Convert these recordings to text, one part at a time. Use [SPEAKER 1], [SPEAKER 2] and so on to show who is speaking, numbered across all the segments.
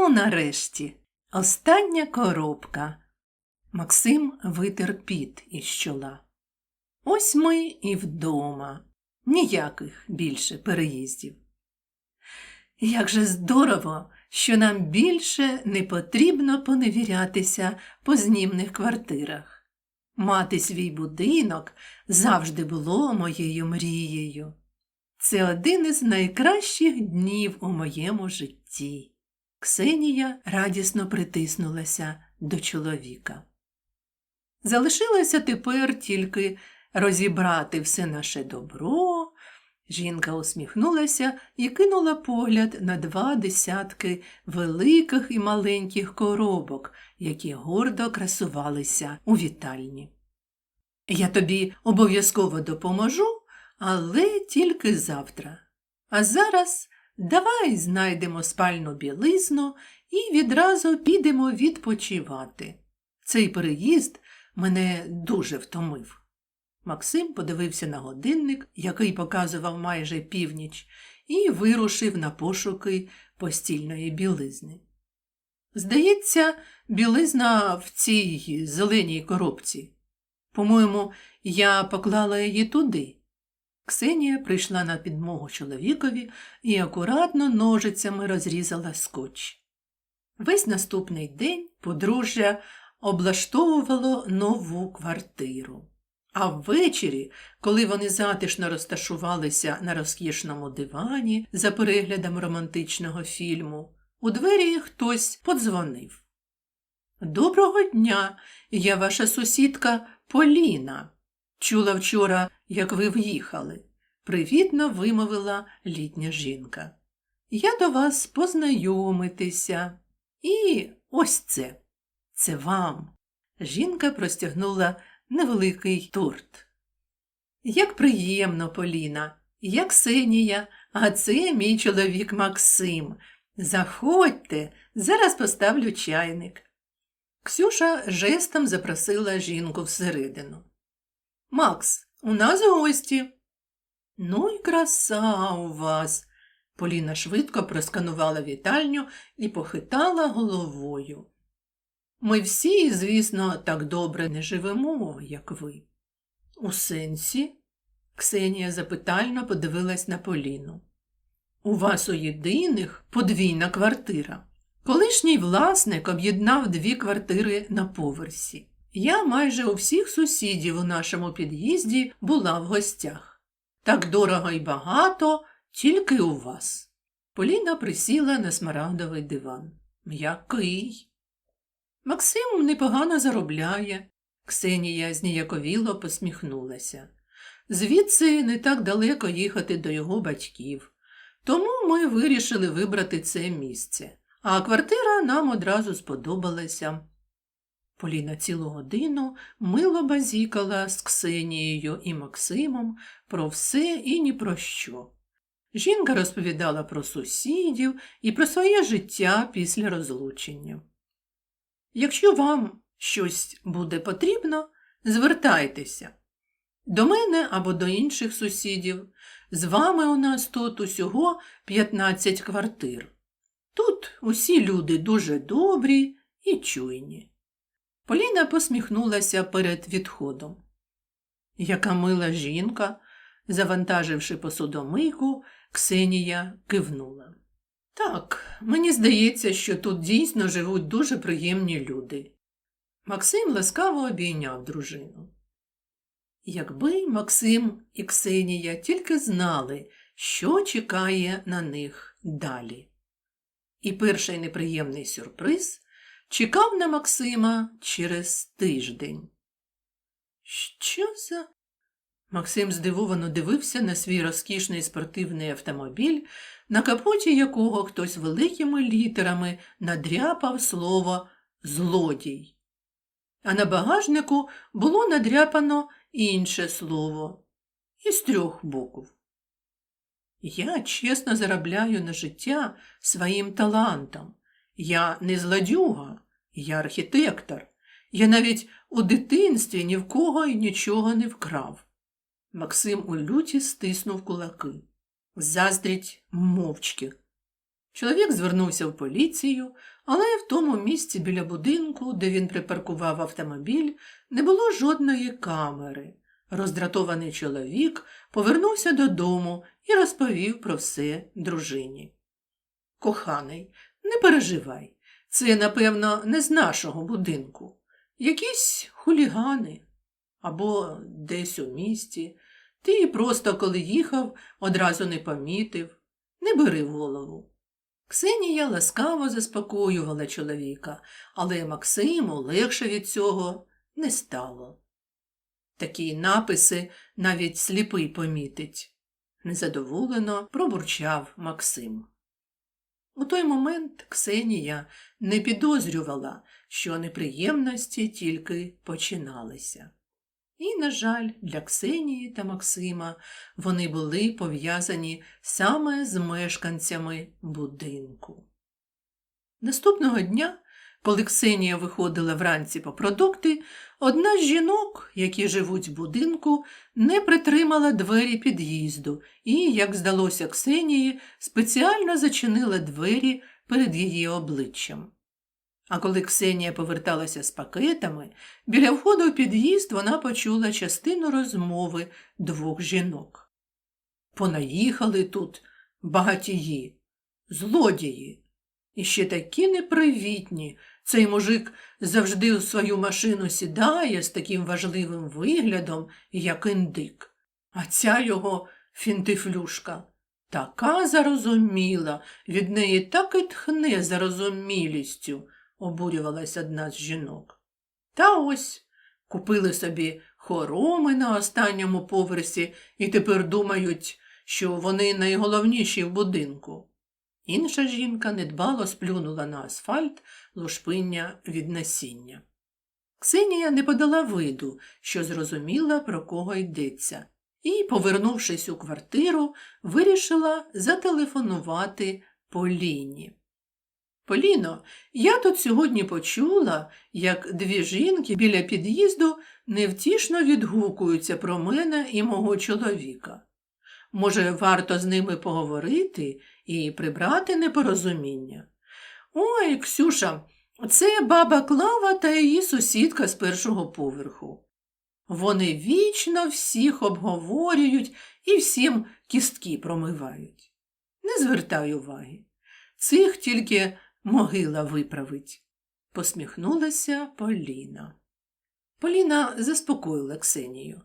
[SPEAKER 1] Ну, нарешті, остання коробка. Максим витер піт із чола. Ось ми і вдома. Ніяких більше переїздів. Як же здорово, що нам більше не потрібно поневірятися по знімних квартирах. Мати свій будинок завжди було моєю мрією. Це один із найкращих днів у моєму житті. Ксенія радісно притиснулася до чоловіка. Залишилося тепер тільки розібрати все наше добро. Жінка усміхнулася і кинула погляд на два десятки великих і маленьких коробок, які гордо красувалися у вітальні. Я тобі обов'язково допоможу, але тільки завтра. А зараз давай знайдемо спальну білизну і відразу підемо відпочивати. Цей переїзд мене дуже втомив. Максим подивився на годинник, який показував майже північ, і вирушив на пошуки постільної білизни. Здається, білизна в цій зеленій коробці. По-моєму, я поклала її туди. Ксенія прийшла на підмогу чоловікові і акуратно ножицями розрізала скотч. Весь наступний день подружжя облаштовувало нову квартиру. А ввечері, коли вони затишно розташувалися на розкішному дивані за переглядом романтичного фільму, у двері хтось подзвонив. Доброго дня, я ваша сусідка Поліна. Чула вчора, як ви в'їхали, привітно вимовила літня жінка. Я до вас познайомитися. І ось це. Це вам. Жінка простягнула невеликий торт. Як приємно, Поліна, я Ксенія, а це мій чоловік Максим. Заходьте, зараз поставлю чайник. Ксюша жестом запросила жінку всередину. Макс, у нас гості. Ну й краса у вас. Поліна швидко просканувала вітальню і похитала головою. Ми всі, звісно, так добре не живемо, як ви. У сенсі? Ксенія запитально подивилась на Поліну. У вас у єдиних подвійна квартира. Колишній власник об'єднав дві квартири на поверсі. Я майже у всіх сусідів у нашому під'їзді була в гостях. Так дорого і багато, тільки у вас. Поліна присіла на смарагдовий диван. М'який. Максим непогано заробляє. Ксенія зніяковіло посміхнулася. Звідси не так далеко їхати до його батьків. Тому ми вирішили вибрати це місце, а квартира нам одразу сподобалася. Поліна цілу годину мило базікала з Ксенією і Максимом про все і ні про що. Жінка розповідала про сусідів і про своє життя після розлучення. Якщо вам щось буде потрібно, звертайтеся до мене або до інших сусідів. З вами у нас тут усього 15 квартир. Тут усі люди дуже добрі і чуйні. Поліна посміхнулася перед відходом. Яка мила жінка, завантаживши посудомийку, Ксенія кивнула. Так, мені здається, що тут дійсно живуть дуже приємні люди. Максим ласкаво обійняв дружину. Якби Максим і Ксенія тільки знали, що чекає на них далі. І перший неприємний сюрприз чекав на Максима через тиждень. Що за? Максим здивовано дивився на свій розкішний спортивний автомобіль, на капоті якого хтось великими літерами надряпав слово злодій. А на багажнику було надряпано інше слово із трьох букв. Я чесно заробляю на життя своїм талантом. Я не злодюга, я архітектор. Я навіть у дитинстві ні в кого і нічого не вкрав. Максим у люті стиснув кулаки. Заздріть мовчки. Чоловік звернувся в поліцію, але в тому місці біля будинку, де він припаркував автомобіль, не було жодної камери. Роздратований чоловік повернувся додому і розповів про все дружині. Коханий, не переживай, це, напевно, не з нашого будинку. Якісь хулігани або десь у місті. Ти просто коли їхав, одразу не помітив. Не бери в голову. Ксенія ласкаво заспокоювала чоловіка, але Максиму легше від цього не стало. Такі написи навіть сліпий помітить, незадоволено пробурчав Максим. У той момент Ксенія не підозрювала, що неприємності тільки починалися. І, на жаль, для Ксенії та Максима вони були пов'язані саме з мешканцями будинку. Наступного дня, коли Ксенія виходила вранці по продукти, одна з жінок, які живуть в будинку, не притримала двері під'їзду і, як здалося Ксенії, спеціально зачинила двері перед її обличчям. А коли Ксенія поверталася з пакетами, біля входу в під'їзд вона почула частину розмови двох жінок. Понаїхали тут багатії, злодії. І ще такі непривітні. Цей мужик завжди у свою машину сідає з таким важливим виглядом, як індик. А ця його фінтифлюшка така зарозуміла, від неї так і тхне зарозумілістю обурювалась одна з жінок. Та ось купили собі хороми на останньому поверсі і тепер думають, що вони найголовніші в будинку. Інша жінка недбало сплюнула на асфальт лушпиння від насіння. Ксенія не подала виду, що зрозуміла, про кого йдеться, і, повернувшись у квартиру, вирішила зателефонувати Поліні. Поліно, я тут сьогодні почула, як дві жінки біля під'їзду невтішно відгукуються про мене і мого чоловіка. Може, варто з ними поговорити і прибрати непорозуміння? Ой, Ксюша, це баба Клава та її сусідка з першого поверху. Вони вічно всіх обговорюють і всім кістки промивають. Не звертай уваги. Цих тільки могила виправить, посміхнулася Поліна. Поліна заспокоїла Ксенію,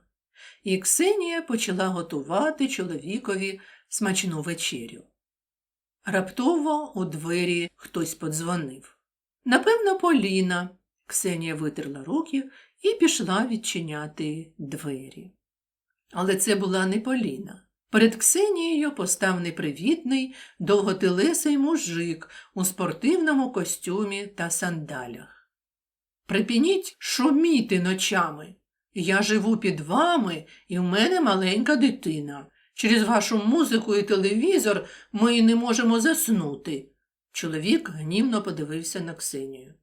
[SPEAKER 1] і Ксенія почала готувати чоловікові смачну вечерю. Раптово у двері хтось подзвонив. Напевно, Поліна. Ксенія витерла руки і пішла відчиняти двері. Але це була не Поліна. Перед Ксенією постав непривітний, довготелесий мужик у спортивному костюмі та сандалях. Припініть шуміти ночами. Я живу під вами, і в мене маленька дитина. Через вашу музику і телевізор ми не можемо заснути. Чоловік гнівно подивився на Ксенію.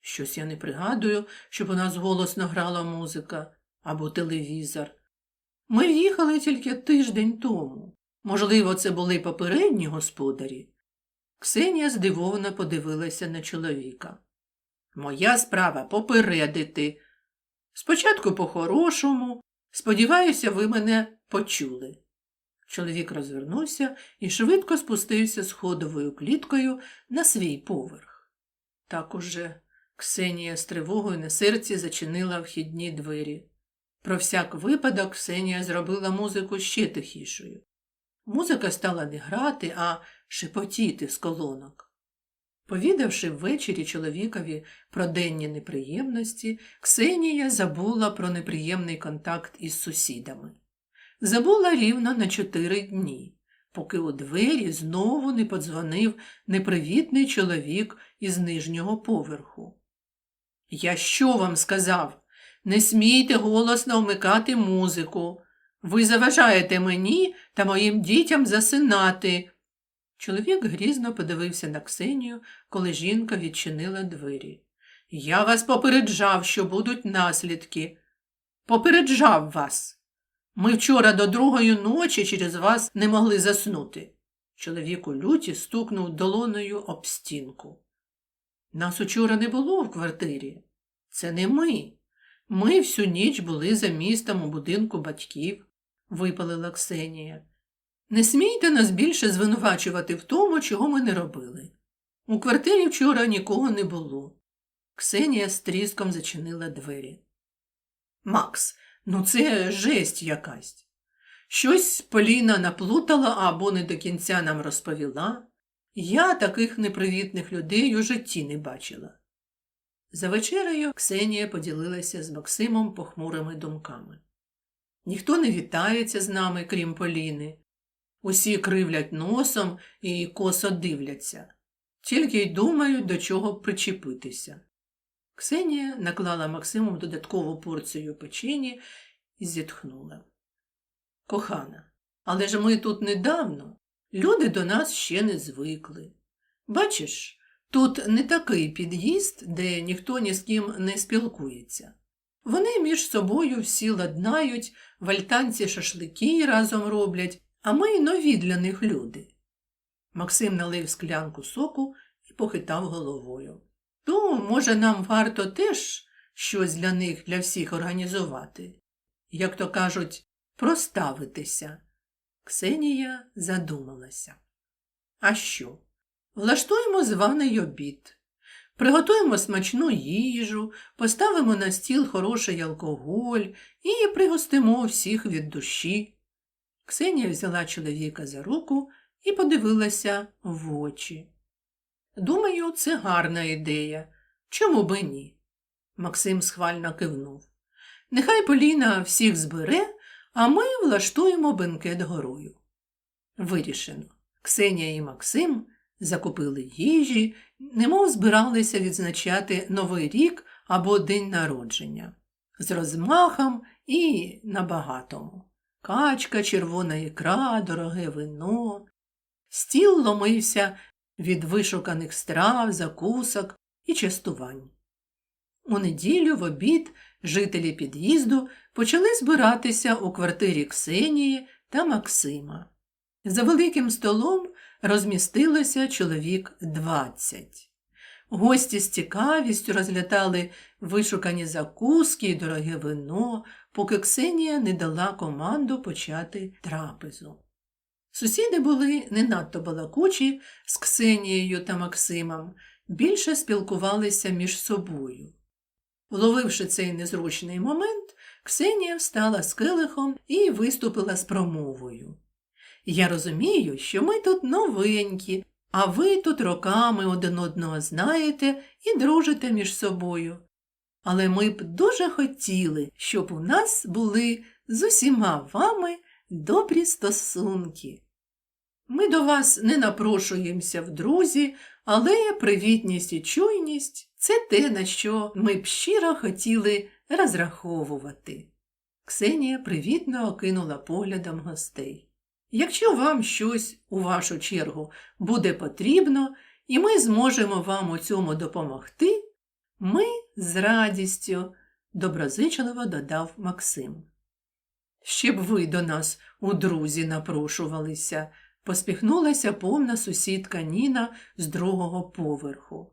[SPEAKER 1] Щось я не пригадую, щоб у нас голосно грала музика або телевізор. Ми в'їхали тільки тиждень тому. Можливо, це були попередні господарі. Ксенія здивовано подивилася на чоловіка. Моя справа попередити. Спочатку по-хорошому, сподіваюся, ви мене почули. Чоловік розвернувся і швидко спустився сходовою кліткою на свій поверх. Так уже Ксенія з тривогою на серці зачинила вхідні двері. Про всяк випадок Ксенія зробила музику ще тихішою. Музика стала не грати, а шепотіти з колонок. Повідавши ввечері чоловікові про денні неприємності, Ксенія забула про неприємний контакт із сусідами. Забула рівно на чотири дні, поки у двері знову не подзвонив непривітний чоловік із нижнього поверху. Я що вам сказав? Не смійте голосно вмикати музику. Ви заважаєте мені та моїм дітям засинати. Чоловік грізно подивився на Ксенію, коли жінка відчинила двері. Я вас попереджав, що будуть наслідки. Попереджав вас. Ми вчора до другої ночі через вас не могли заснути. Чоловік у люті стукнув долоною об стінку. Нас учора не було в квартирі. Це не ми. Ми всю ніч були за містом у будинку батьків, випалила Ксенія. Не смійте нас більше звинувачувати в тому, чого ми не робили. У квартирі вчора нікого не було. Ксенія з тріском зачинила двері. Макс, ну це жесть якась. Щось Поліна наплутала або не до кінця нам розповіла. Я таких непривітних людей у житті не бачила. За вечерею Ксенія поділилася з Максимом похмурими думками. Ніхто не вітається з нами, крім Поліни. Усі кривлять носом і косо дивляться, тільки й думають, до чого причепитися. Ксенія наклала Максиму додаткову порцію печені і зітхнула. Кохана, але ж ми тут недавно. Люди до нас ще не звикли. Бачиш, тут не такий під'їзд, де ніхто ні з ким не спілкується. Вони між собою всі ладнають, в альтанці шашлики разом роблять, а ми нові для них люди. Максим налив склянку соку і похитав головою. То, може, нам варто теж щось для них, для всіх організувати, як то кажуть, проставитися. Ксенія задумалася. А що? Влаштуємо званий обід, приготуємо смачну їжу, поставимо на стіл хороший алкоголь і пригостимо всіх від душі. Ксенія взяла чоловіка за руку і подивилася в очі. Думаю, це гарна ідея. Чому би ні? Максим схвально кивнув. Нехай Поліна всіх збере, а ми влаштуємо бенкет горою. Вирішено. Ксенія і Максим закупили їжі, немов збиралися відзначати Новий рік або день народження. З розмахом і на багатому. Качка, червона ікра, дороге вино. Стіл ломився від вишуканих страв, закусок і частувань. У неділю в обід жителі під'їзду почали збиратися у квартирі Ксенії та Максима. За великим столом розмістилося чоловік двадцять. Гості з цікавістю розглядали вишукані закуски і дороге вино, поки Ксенія не дала команду почати трапезу. Сусіди були не надто балакучі з Ксенією та Максимом, більше спілкувалися між собою. Вловивши цей незручний момент, Ксенія встала з келихом і виступила з промовою. Я розумію, що ми тут новенькі, а ви тут роками один одного знаєте і дружите між собою. Але ми б дуже хотіли, щоб у нас були з усіма вами добрі стосунки. Ми до вас не напрошуємося в друзі, але привітність і чуйність це те, на що ми б щиро хотіли розраховувати. Ксенія привітно окинула поглядом гостей. Якщо вам щось, у вашу чергу, буде потрібно, і ми зможемо вам у цьому допомогти, ми з радістю, доброзичливо додав Максим. Ще б ви до нас у друзі напрошувалися, поспіхнулася повна сусідка Ніна з другого поверху.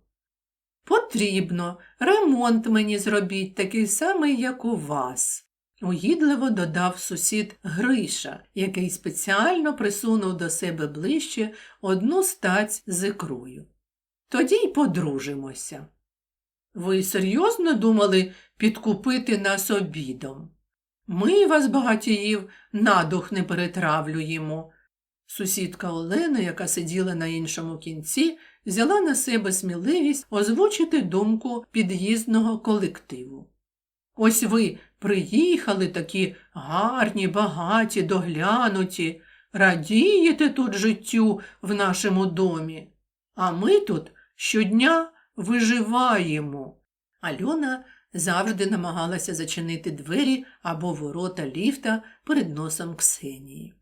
[SPEAKER 1] Потрібно, ремонт мені зробіть такий самий, як у вас, угідливо додав сусід Гриша, який спеціально присунув до себе ближче одну стаць з ікрою. Тоді й подружимося. Ви серйозно думали підкупити нас обідом? Ми вас, багатіїв, надух не перетравлюємо. Сусідка Олена, яка сиділа на іншому кінці, взяла на себе сміливість озвучити думку під'їздного колективу. Ось ви приїхали такі гарні, багаті, доглянуті, радієте тут життю в нашому домі, а ми тут щодня виживаємо. Альона завжди намагалася зачинити двері або ворота ліфта перед носом Ксенії.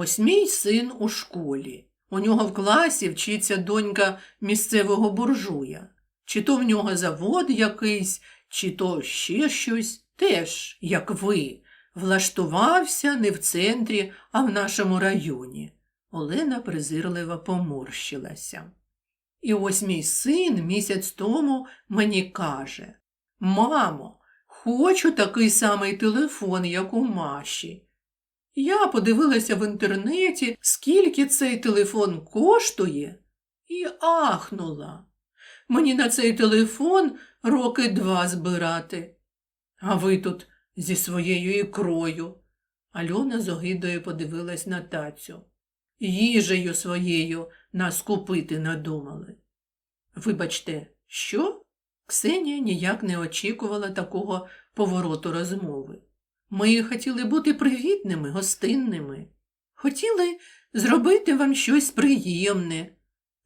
[SPEAKER 1] Ось мій син у школі. У нього в класі вчиться донька місцевого буржуя. Чи то в нього завод якийсь, чи то ще щось, теж, як ви, влаштувався не в центрі, а в нашому районі. Олена презирливо поморщилася. І ось мій син місяць тому мені каже Мамо, хочу такий самий телефон, як у Маші. Я подивилася в інтернеті, скільки цей телефон коштує, і ахнула. Мені на цей телефон роки два збирати. А ви тут зі своєю ікрою. Альона з огидою подивилась на тацю. Їжею своєю нас купити надумали. Вибачте, що? Ксенія ніяк не очікувала такого повороту розмови. Ми хотіли бути привітними, гостинними. Хотіли зробити вам щось приємне.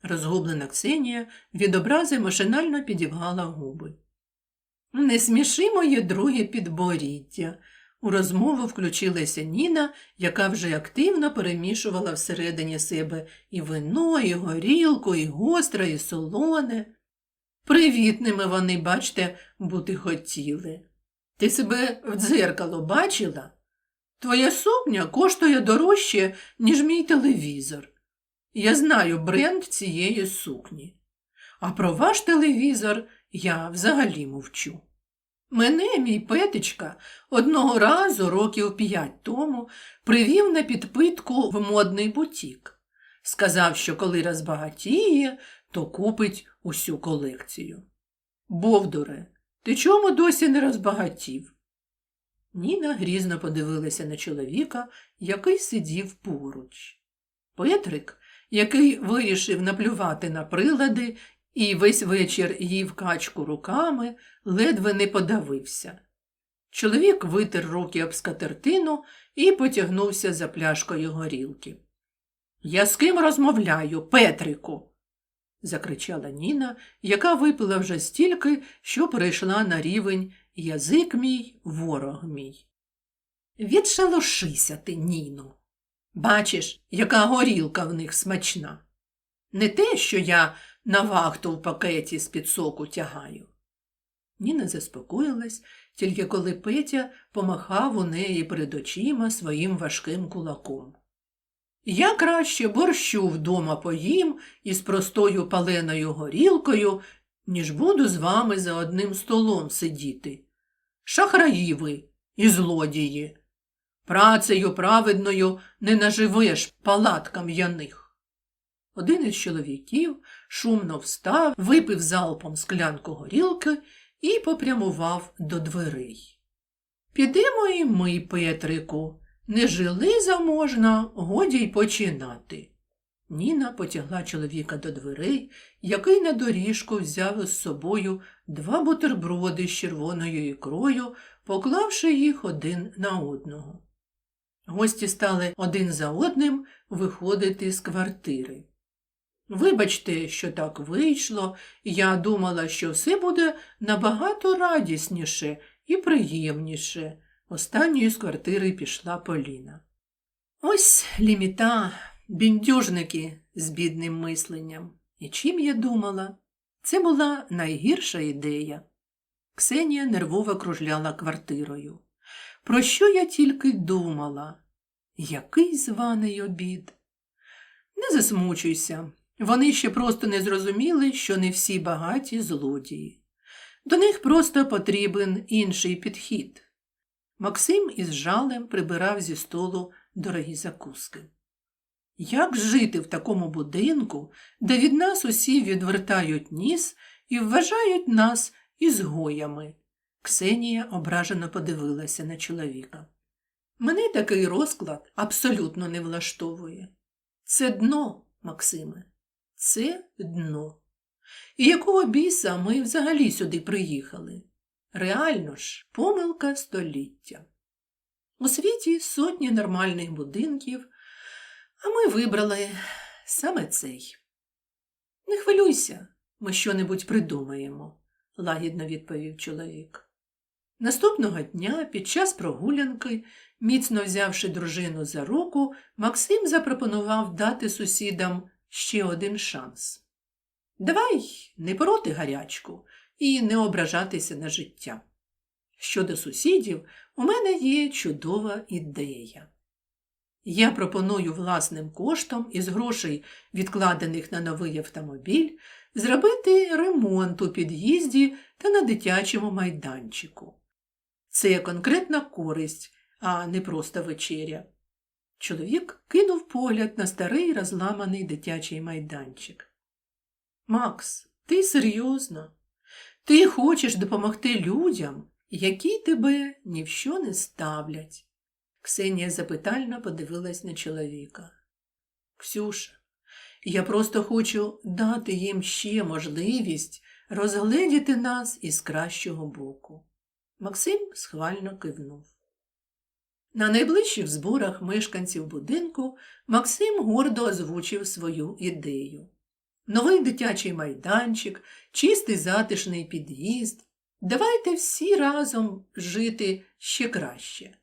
[SPEAKER 1] Розгублена Ксенія від образи машинально підівгала губи. Не сміши моє друге підборіддя. У розмову включилася Ніна, яка вже активно перемішувала всередині себе і вино, і горілку, і гостре, і солоне. Привітними вони, бачте, бути хотіли. Ти себе в дзеркало бачила? Твоя сукня коштує дорожче, ніж мій телевізор. Я знаю бренд цієї сукні. А про ваш телевізор я взагалі мовчу. Мене, мій петечка, одного разу, років п'ять тому, привів на підпитку в модний бутік. Сказав, що коли розбагатіє, то купить усю колекцію. Бовдуре, ти чому досі не розбагатів? Ніна грізно подивилася на чоловіка, який сидів поруч. Петрик, який вирішив наплювати на прилади і весь вечір їв качку руками, ледве не подавився. Чоловік витер руки об скатертину і потягнувся за пляшкою горілки. Я з ким розмовляю, Петрику? Закричала Ніна, яка випила вже стільки, що перейшла на рівень язик мій, ворог мій. Відшалошися ти, Ніно. Бачиш, яка горілка в них смачна. Не те, що я на вахту в пакеті з-під соку тягаю. Ніна заспокоїлась, тільки коли Петя помахав у неї перед очима своїм важким кулаком. Я краще борщу вдома поїм із простою паленою горілкою, ніж буду з вами за одним столом сидіти. Шахраї ви і злодії. Працею праведною не наживеш палат кам'яних. Один із чоловіків шумно встав, випив залпом склянку горілки і попрямував до дверей. Підемо і ми, Петрику, не жили заможна, годі й починати. Ніна потягла чоловіка до дверей, який на доріжку взяв із собою два бутерброди з червоною ікрою, поклавши їх один на одного. Гості стали один за одним виходити з квартири. Вибачте, що так вийшло, я думала, що все буде набагато радісніше і приємніше. Останньою з квартири пішла Поліна. Ось ліміта, біндюжники з бідним мисленням. І чим я думала? Це була найгірша ідея. Ксенія нервово кружляла квартирою. Про що я тільки думала? Який званий обід? Не засмучуйся. Вони ще просто не зрозуміли, що не всі багаті злодії. До них просто потрібен інший підхід. Максим із жалем прибирав зі столу дорогі закуски. Як жити в такому будинку, де від нас усі відвертають ніс і вважають нас ізгоями? Ксенія ображено подивилася на чоловіка. Мене такий розклад абсолютно не влаштовує. Це дно, Максиме, це дно. І якого біса ми взагалі сюди приїхали? Реально ж, помилка століття. У світі сотні нормальних будинків, а ми вибрали саме цей. Не хвилюйся, ми що-небудь придумаємо, лагідно відповів чоловік. Наступного дня, під час прогулянки, міцно взявши дружину за руку, Максим запропонував дати сусідам ще один шанс. Давай не пороти гарячку і не ображатися на життя. Щодо сусідів, у мене є чудова ідея. Я пропоную власним коштом із грошей, відкладених на новий автомобіль, зробити ремонт у під'їзді та на дитячому майданчику. Це конкретна користь, а не просто вечеря. Чоловік кинув погляд на старий розламаний дитячий майданчик. Макс, ти серйозно? Ти хочеш допомогти людям, які тебе ні в що не ставлять? Ксенія запитально подивилась на чоловіка. Ксюша, я просто хочу дати їм ще можливість розгледіти нас із кращого боку. Максим схвально кивнув. На найближчих зборах мешканців будинку Максим гордо озвучив свою ідею. Новий дитячий майданчик, чистий затишний під'їзд. Давайте всі разом жити ще краще.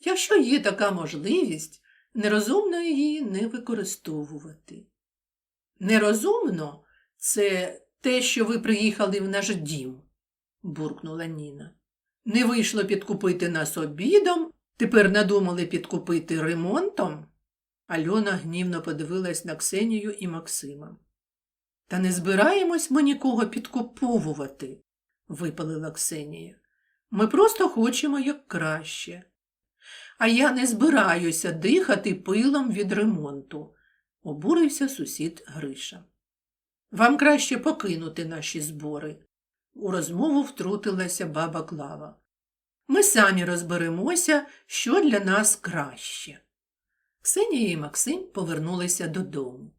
[SPEAKER 1] Якщо є така можливість, нерозумно її не використовувати. Нерозумно це те, що ви приїхали в наш дім, буркнула Ніна. Не вийшло підкупити нас обідом, тепер надумали підкупити ремонтом. Альона гнівно подивилась на Ксенію і Максима. Та не збираємось ми нікого підкуповувати, випалила Ксенія. Ми просто хочемо як краще. А я не збираюся дихати пилом від ремонту, обурився сусід Гриша. Вам краще покинути наші збори. У розмову втрутилася баба Клава. Ми самі розберемося, що для нас краще. Ксенія і Максим повернулися додому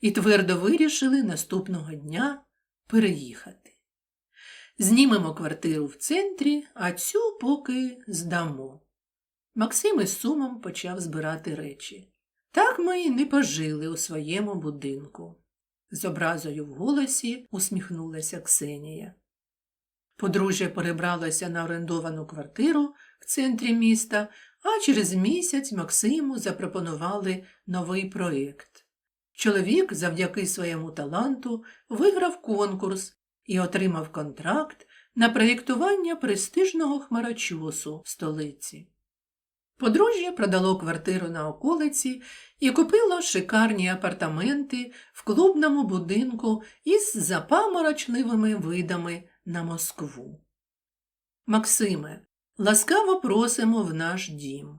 [SPEAKER 1] і твердо вирішили наступного дня переїхати. Знімемо квартиру в центрі, а цю поки здамо. Максим із сумом почав збирати речі. Так ми й не пожили у своєму будинку. З образою в голосі усміхнулася Ксенія. Подружжя перебралося на орендовану квартиру в центрі міста, а через місяць Максиму запропонували новий проєкт. Чоловік завдяки своєму таланту виграв конкурс і отримав контракт на проєктування престижного хмарочосу в столиці. Подружжя продало квартиру на околиці і купило шикарні апартаменти в клубному будинку із запаморочливими видами на Москву. Максиме, ласкаво просимо в наш дім.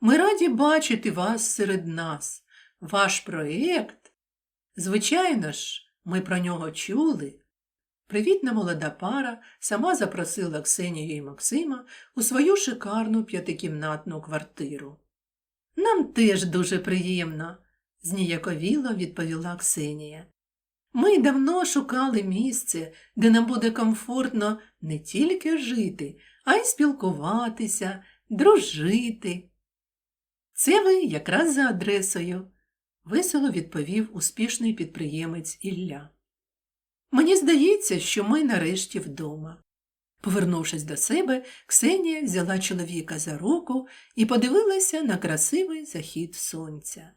[SPEAKER 1] Ми раді бачити вас серед нас. Ваш проєкт, звичайно ж, ми про нього чули. Привітна молода пара сама запросила Ксенію і Максима у свою шикарну п'ятикімнатну квартиру. Нам теж дуже приємно, зніяковіло відповіла Ксенія. Ми давно шукали місце, де нам буде комфортно не тільки жити, а й спілкуватися, дружити. Це ви якраз за адресою, весело відповів успішний підприємець Ілля. Мені здається, що ми нарешті вдома. Повернувшись до себе, Ксенія взяла чоловіка за руку і подивилася на красивий захід сонця.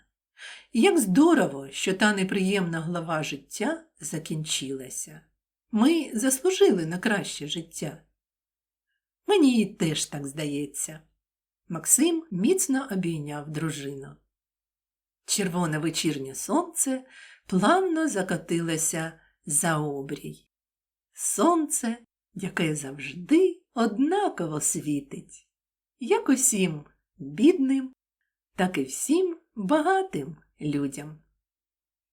[SPEAKER 1] Як здорово, що та неприємна глава життя закінчилася. Ми заслужили на краще життя. Мені теж так здається. Максим міцно обійняв дружину. Червоне вечірнє сонце плавно закотилося за обрій. Сонце, яке завжди однаково світить, як усім бідним, так і всім багатим людям.